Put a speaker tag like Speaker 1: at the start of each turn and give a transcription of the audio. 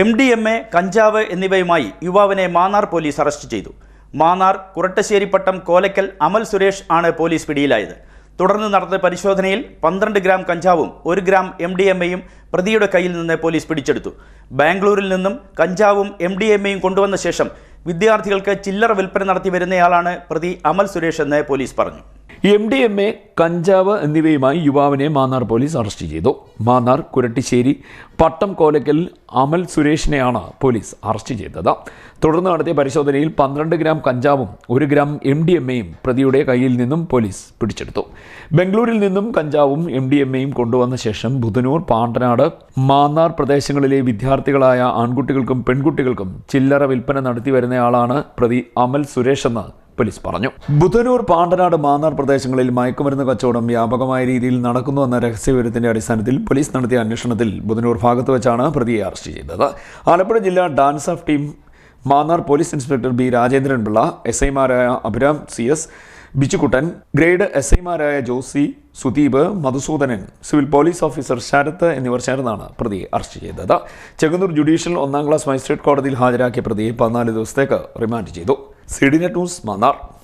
Speaker 1: M D M A കഞ്ചാവ് എന്നിവയുമായി യുവാവിനെ മാന്നാർ പോലീസ് അറസ്റ്റ് ചെയ്തു. മാന്നാർ കുരട്ടശ്ശേരിപ്പട്ടം കോലക്കൽ അമൽ സുരേഷ് ആണ് പോലീസ് പിടിയിലായത്. തുടർന്ന് നടന്ന പരിശോധനയിൽ പന്ത്രണ്ട് ഗ്രാം കഞ്ചാവും ഒരു ഗ്രാം എം ഡി എം എയും പ്രതിയുടെ കയ്യിൽ നിന്ന് പോലീസ് പിടിച്ചെടുത്തു. ബാംഗ്ലൂരിൽ നിന്നും കഞ്ചാവും എം ഡി എം എയും കൊണ്ടുവന്ന ശേഷം വിദ്യാർത്ഥികൾക്ക് ചില്ലറ വിൽപ്പന നടത്തി വരുന്നയാളാണ് പ്രതി അമൽ സുരേഷ് എന്ന് പോലീസ് പറഞ്ഞു.
Speaker 2: എം ഡി എം എ കഞ്ചാവ് എന്നിവയുമായി യുവാവിനെ മാന്നാർ പോലീസ് അറസ്റ്റ് ചെയ്തു. മാന്നാർ കുരട്ടിശ്ശേരി പട്ടം കോലക്കൽ അമൽ സുരേഷിനെയാണ് പോലീസ് അറസ്റ്റ് ചെയ്തത്. തുടർന്ന് നടത്തിയ പരിശോധനയിൽ പന്ത്രണ്ട് ഗ്രാം കഞ്ചാവും ഒരു ഗ്രാം എം ഡി എം എയും പ്രതിയുടെ കയ്യിൽ നിന്നും പോലീസ് പിടിച്ചെടുത്തു. ബംഗളൂരിൽ നിന്നും കഞ്ചാവും എം ഡി എം എയും കൊണ്ടുവന്ന ശേഷം ബുധനൂർ പാണ്ടനാട് മാന്നാർ പ്രദേശങ്ങളിലെ വിദ്യാർത്ഥികളായ ആൺകുട്ടികൾക്കും പെൺകുട്ടികൾക്കും ചില്ലറ വിൽപ്പന നടത്തി വരുന്നയാളാണ് പ്രതി അമൽ സുരേഷ് എന്ന് പോലീസ് പറഞ്ഞു. ബുധനൂർ പാണ്ടനാട് മാന്നാർ പ്രദേശങ്ങളിൽ മയക്കുമരുന്ന് കച്ചവടം വ്യാപകമായ രീതിയിൽ നടക്കുന്നുവെന്ന രഹസ്യവിവരത്തിന്റെ അടിസ്ഥാനത്തിൽ പോലീസ് നടത്തിയ അന്വേഷണത്തിൽ ബുധനൂർ ഭാഗത്ത് വെച്ചാണ് പ്രതിയെ അറസ്റ്റ് ചെയ്തത്. ആലപ്പുഴ ജില്ലാ DANSAF team Mannar police inspector B Rajendran Pillai S ഐമാരായ Abhiram C S Bichukuttan grade S ഐമാരായ Josy Sudeep Madhusoodanan civil police officer Sarath എന്നിവർ ചേർന്നാണ് പ്രതിയെ അറസ്റ്റ് ചെയ്തത്. ചെങ്ങന്നൂർ ജുഡീഷ്യൽ ഒന്നാം ക്ലാസ് മജിസ്ട്രേറ്റ് കോടതിയിൽ ഹാജരാക്കിയ പ്രതിയെ പതിനാല് ദിവസത്തേക്ക് റിമാൻഡ് ചെയ്തു. C two's Mannar